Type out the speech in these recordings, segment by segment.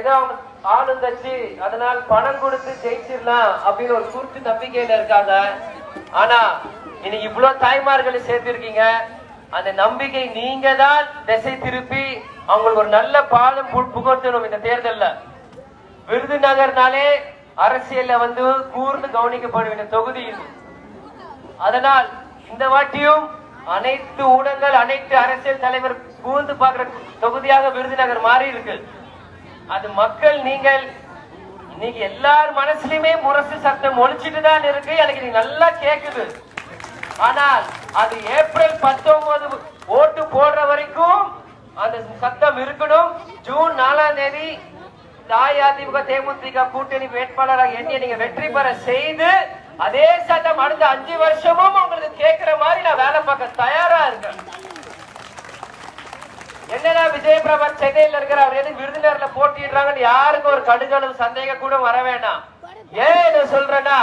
ஏதோ அவங்க ஆளுங்கட்சி அதனால் பணம் கொடுத்து ஜெயிச்சிடலாம் அப்படின்னு ஒரு குருட்டு நம்பிக்கையில இருக்காங்க. ஆனா இன்னைக்கு இவ்வளவு தாய்மார்களை சேர்த்திருக்கீங்க அந்த நம்பிக்கை நீங்க தான் திசை திருப்பி அவங்களுக்கு ஒரு நல்ல பாலம் பு- இந்த தேர்தல்ல. விருதுநகர்னாலே அரசியல்ல வந்து கூர்ந்து கவனிக்கப்படும் இந்த தொகுதி இது. அதனால் இந்த வாட்டியும் அனைத்து ஊடகங்கள் அனைத்து அரசியல் தலைவர் கூர்ந்து பார்க்கிற தொகுதியாக விருதுநகர் மாறி இருக்கு அது மக்கள் நீங்கள் இன்னைக்கு எல்லார் மனசுலயுமே முரசு சத்தம் ஒழிச்சிட்டு தான் இருக்கு. எனக்கு நீ நல்லா கேக்குது. ஆனால் அது ஏப்ரல் பத்தொன்பது ஓட்டு போடுற வரைக்கும் அந்த சத்தம் இருக்கணும். ஜூன் நாலாம் தேதி அதிமுக தேமுதிக கூட்டணி வேட்பாளராக எண்ணி நீங்க வெற்றி பெற செய்து அதே சட்டம் அடுத்த அஞ்சு வருஷமும் உங்களுக்கு கேட்கிற மாதிரி நான் வேலை பார்க்க தயாரா இருக்கேன். என்னடா விஜய் பிரபா சென்னையில இருக்கிற அவர் எதுக்கு விருதுநகர்ல போட்டிடுறாங்கன்னு யாருக்கும் ஒரு கடுகளவு சந்தேகம் கூட வர வேண்டாம். ஏன் இதை சொல்றேன்னா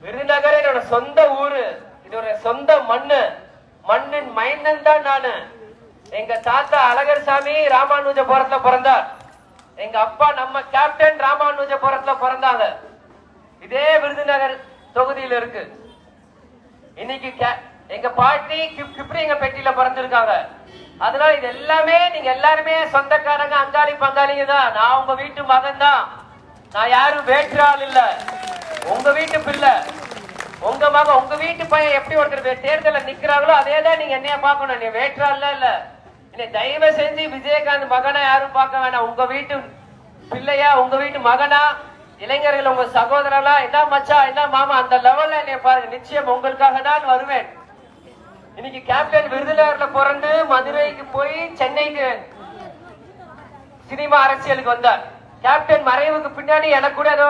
விருதுநகர் என்னோட சொந்த ஊரு இது ஒரு சொந்த மண்ணு மண்ணின் மைந்தன் தான் நானு. எங்க தாத்தா அழகர் சாமி ராமானுஜபுரத்துல பிறந்தார். எங்க அப்பா நம்ம கேப்டன் ராமானுஜபுரத்துல பிறந்தாங்க. இதே விருதுநகர் தொகுதியில இருக்கு. இன்னைக்கு கே- எங்க பாட்டி கிப்- கிப்ரி எங்க பெட்டியில பிறந்திருக்காங்க. அதனால இது எல்லாமே நீங்க எல்லாருமே சொந்தக்காரங்க அங்காளி பங்காளிங்க தான். நான் உங்க வீட்டு மகன் தான். நான் யாரும் வேற்று ஆள் இல்ல. உங்க வீட்டு பிள்ளை. உங்க மகன் உங்க வீட்டு பையன் எப்படி ஒருத்தர் வே- நிக்கிறாங்களோ அதே தான் நீங்க என்னைய பார்க்கணும். நீ வேற்றாள் ஆள்ல இல்ல. இல்லை தயவு செஞ்சு விஜயகாந்த் மகனா யாரும் பார்க்க வேணாம். உங்க வீட்டு பிள்ளையா உங்க வீட்டு மகனா இளைஞர்கள் உங்க சகோதரர்களா என்ன மச்சா என்ன மாமா அந்த லெவல்ல என்னைய பாருங்க. நிச்சயம் உங்களுக்காக தான் வருவேன். இன்னைக்கு கேப்டன் விருதுநகர்ல பிறந்து மதுரைக்கு போய் சென்னைக்கு சினிமா அரசியலுக்கு வந்தார். கேப்டன் மறைவுக்கு பின்னாடி எனக்கு கூட ஏதோ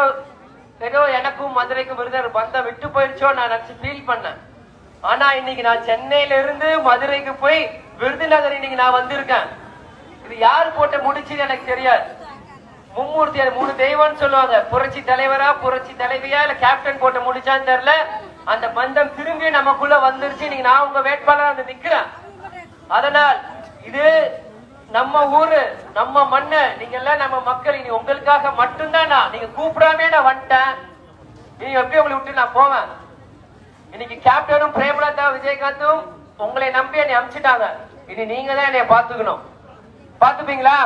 ஏதோ எனக்கும் மதுரைக்கும் விருதுநகர் பந்தம் விட்டு போயிடுச்சோ நான் நினைச்சு ஃபீல் பண்ணேன். ஆனா இன்னைக்கு நான் சென்னையில இருந்து மதுரைக்கு போய் விருதுநகர் இன்னைக்கு நான் வந்திருக்கேன். இது யார் போட்ட முடிச்சுன்னு எனக்கு தெரியாது. மும்மூர்த்தி மூணு தெய்வம்னு சொல்லுவாங்க. புரட்சி தலைவரா புரட்சி தலைவியா இல்ல கேப்டன் போட்ட முடிச்சான்னு தெரியல. அந்த பந்தம் திரும்பி நமக்குள்ள வந்துருச்சு. நீங்க நான் உங்க வேட்பாளரா நிக்கிறேன். அதனால் இது நம்ம ஊரு நம்ம மண்ணு நீங்க எல்லாம் நம்ம மக்கள் இனி உங்களுக்காக மட்டும்தான் நான். நீங்க கூப்பிடாமே நான் வந்துட்டேன். இனி எப்படி உங்களை விட்டு நான் போவேன்? இன்னைக்கு கேப்டனும் பிரேமலதா விஜயகாந்தும் உங்களை நம்பி என்னை அனுப்பிச்சிட்டாங்க இனி நீங்க தான் என்னை பாத்துக்கணும் பாத்துப்பீங்களா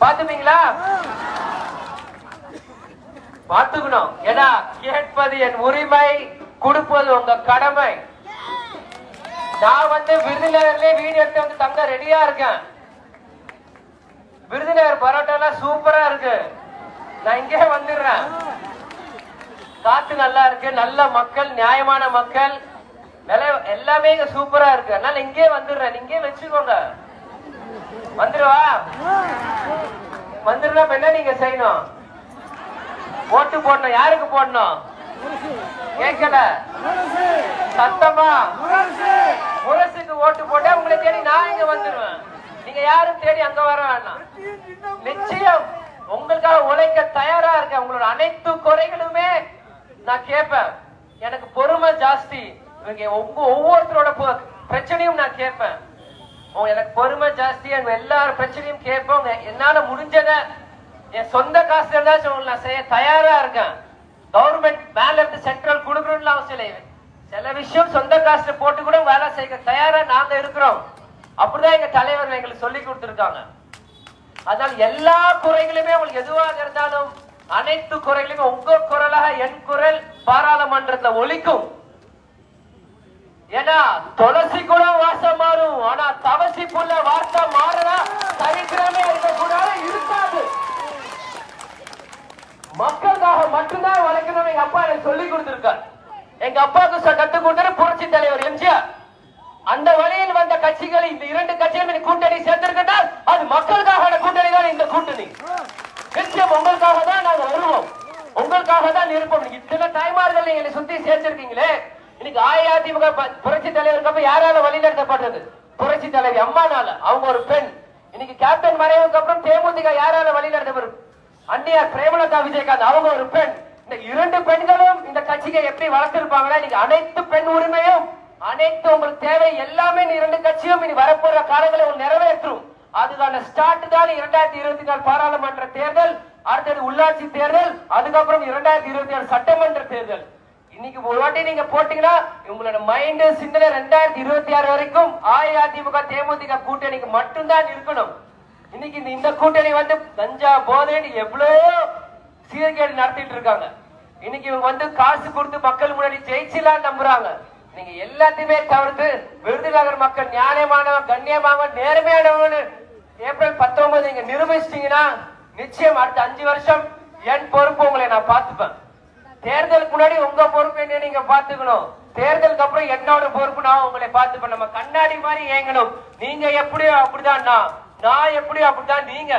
பாத்துப்பீங்களா பாத்துக்கணும் ஏன்னா கேட்பது என் உரிமை கொடுப்பது உங்க கடமை. நான் வந்து விருதுநகர்லயே வீடு எடுத்து வந்து தங்க ரெடியா இருக்கேன். விருதுநகர் பரோட்டா எல்லாம் சூப்பரா இருக்கு. நான் இங்கே வந்துடுறேன். காத்து நல்லா இருக்கு. நல்ல மக்கள் நியாயமான மக்கள். விலை எல்லாமே இங்க சூப்பரா இருக்கு. அதனால இங்கே வந்துடுறேன். இங்கே வச்சுக்கோங்க. வந்துருவா வந்துடுறா என்ன நீங்க செய்யணும்? ஓட்டு போடணும் யாருக்கு போடணும்? கேட்கல. சத்தமா? முரசுக்கு ஓட்டு போட்டா உங்களை தேடி நான் இங்க வந்துருவேன். நீங்க யாரும் தேடி அங்க வர வேண்டாம் நிச்சயம் உங்களுக்காக உழைக்க தயாரா இருக்கேன் உங்களோட அனைத்து குறைகளுமே நான் கேட்பேன். எனக்கு பொறுமை ஜாஸ்தி. இவங்க உங்க ஒவ்வொருத்தரோட பிரச்சனையும் நான் கேட்பேன். எனக்கு பொறுமை ஜாஸ்தி எங்க எல்லார் பிரச்சனையும் கேட்போங்க என்னால முடிஞ்சதை என் சொந்த காசு இருந்தாச்சும் நான் செய்ய தயாரா இருக்கேன். கவர்மெண்ட் மேல இருந்து சென்ட்ரல் கொடுக்கணும்னு அவசியம் இல்லை. சில விஷயம் சொந்த காசுல போட்டு கூட வேலை செய்ய தயாரா நாங்க இருக்கிறோம். அப்படிதான் எங்க தலைவர் எங்களுக்கு சொல்லி கொடுத்துருக்காங்க. அதனால எல்லா குறைகளுமே உங்களுக்கு எதுவாக இருந்தாலும் அனைத்து குறைகளுமே உங்க குரலாக என் குரல் பாராளுமன்றத்துல ஒழிக்கும் ஏன்னா துளசி கூட வாசம் மாறும். ஆனா தவசி புள்ள வாசம் மாறினா சரித்திரமே இருக்கக்கூடாது இருக்காது. மக்களுக்காக மட்டும்தான் வளர்க்கணும் எங்க அப்பா எனக்கு சொல்லி கொடுத்திருக்கார். எங்க அப்பாவுக்கு சொ- கொடுத்தது புரட்சி தலைவர் எம்ஜிஆர். அந்த வழியில் வந்த கட்சிகள் இந்த இரண்டு கட்சிகளும் கூட்டணி சேர்ந்திருக்கின்றால் அது மக்களுக்காக கூட்டணி தான் இந்த கூட்டணி. நிச்சயம் உங்களுக்காக தான் நாங்க வருவோம். உங்களுக்காக தான் இருப்போம். இத்தனை தாய்மார்கள் எங்களை சுத்தி சேர்த்திருக்கீங்களே. இன்னைக்கு அஇஅதிமுக ப- புரட்சி தலைவருக்கு அப்ப யாரால வழிநடத்தப்பட்டது புரட்சி தலைவி அம்மானால. அவங்க ஒரு பெண். இன்னைக்கு கேப்டன் மறைவுக்கு அப்புறம் தேமுதிக யாரால வழிநடத்தப்படும் அன்னையார் பிரேமலதா விஜயகாந்த் அவங்க ஒரு பெண். இந்த இரண்டு பெண்களும் இந்த கட்சியை எப்படி வளர்த்திருப்பாங்களா? இன்னைக்கு அனைத்து பெண் உரிமையும் அனைத்து உங்களுக்கு தேவை எல்லாமே இரண்டு கட்சியும் இனி வரப்போற காலங்களை நிறைவேற்றும். அது அதுக்கான ஸ்டார்ட் தான் இரண்டாயிரத்தி இருபத்தி நாலு பாராளுமன்ற தேர்தல் அடுத்தது உள்ளாட்சி தேர்தல் அதுக்கப்புறம் இரண்டாயிரத்தி இருபத்தி நாலு சட்டமன்ற தேர்தல். இன்னைக்கு ஒரு வாட்டி நீங்க போட்டீங்கன்னா உங்களோட மைண்ட் சிந்தனை ரெண்டாயிரத்தி இருபத்தி ஆறு வரைக்கும் அஇஅதிமுக தேமுதிக கூட்டணிக்கு மட்டும்தான் இருக்கணும். இன்னைக்கு இந்த- இந்த கூட்டணி வந்து கஞ்சா போதைன்னு எவ்வளவு சீர்கேடு நடத்திட்டு இருக்காங்க. இன்னைக்கு இவங்க வந்து காசு கொடுத்து மக்கள் முன்னாடி ஜெயிச்சிலாம் நம்புறாங்க. நீங்க எல்லாத்தையுமே தவிர்த்து விருதுநகர் மக்கள் நியாயமானவன் கண்ணியமானவன் நேர்மையானவன். ஏப்ரல் பத்தொன்பது நீங்க நிரூபிச்சிட்டீங்கன்னா நிச்சயம் அடுத்த அஞ்சு வருஷம் என் பொறுப்பு உங்களை நான் பார்த்துப்பேன். தேர்தலுக்கு முன்னாடி உங்க பொறுப்பு என்ன நீங்க பாத்துக்கணும் தேர்தலுக்கு அப்புறம் என்னோட பொறுப்பு நான் உங்களை பார்த்துப்பேன். நம்ம கண்ணாடி மாதிரி ஏங்கணும் நீங்க எப்படியோ அப்படிதான் நான். நான் எப்படி அப்படிதான் நீங்க.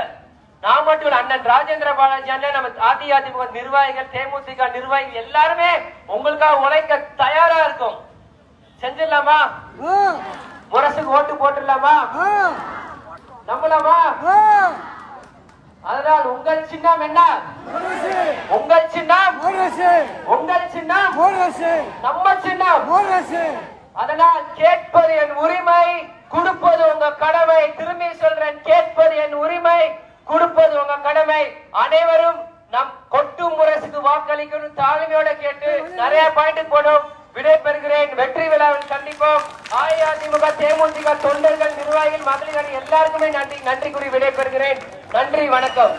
நான் மட்டும் இல்ல அண்ணன் ராஜேந்திர பாலாஜி அண்ணன் நம்ம அதிமுக நிர்வாகிகள் தேமுதிக நிர்வாகிகள் எல்லாருமே உங்களுக்காக உழைக்க தயாரா இருக்கும். செஞ்சிடலாமா? முரசுக்கு ஓட்டு போட்டுடலாமா? நம்பலாமா? அதனால் உங்கள் சின்னம் என்ன? உங்கள் சின்னம்? உங்கள் சின்னம்? நம்ம சின்னம்? அதனால் கேட்பது என் உரிமை. கொடுப்பது உங்க கடமை. திரும்பி சொல்றேன் கேட்பது என் உரிமை. கொடுப்பது உங்க கடமை. அனைவரும் நம் கொட்டும் முரசுக்கு வாக்களிக்கணும். தாழ்மையோட கேட்டு நிறைய பாயிண்ட் போடும் விடைபெறுகிறேன். வெற்றி விழாவில் சந்திப்போம். அஇஅதிமுக தேமுதிக தொண்டர்கள் நிர்வாகிகள் மகளிர் எல்லாருக்குமே நன்றி. நன்றி கூறி விடைபெறுகிறேன். நன்றி வணக்கம்.